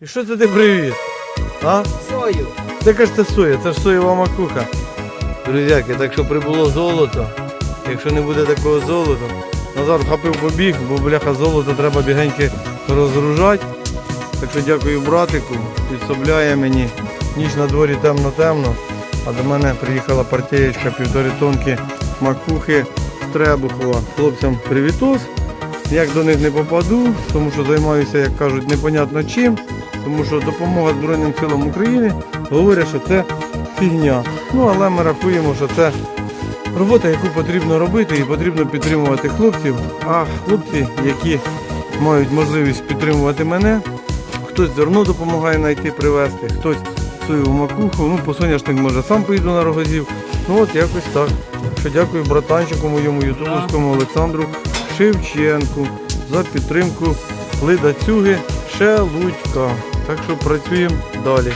І що це ти привіз? А? Сою. Це каже, це соя, це ж соєва макуха. Друзяки, так що прибуло золото. Якщо не буде такого золота, Назар вхопив побіг, бо бляха золото треба бігеньки розгружати. Так що дякую братику, підсобляє мені. Ніч на дворі темно-темно, а до мене приїхала партієчка півтори тонки макухи з Требухова. Хлопцям привітос. Як до них не попаду, тому що займаюся, як кажуть, непонятно чим, тому що допомога Збройним силам України говорять, що це фігня. Ну але ми рахуємо, що це робота, яку потрібно робити і потрібно підтримувати хлопців. А хлопці, які мають можливість підтримувати мене, хтось зерно допомагає знайти, привезти, хтось соєву макуху, ну по соняшник може сам поїду на рогозів. Ну от якось так. Так що дякую братанчику моєму ютубовському Олександру Шевченку за підтримку ледацюги Шелудька. Так що працюємо далі.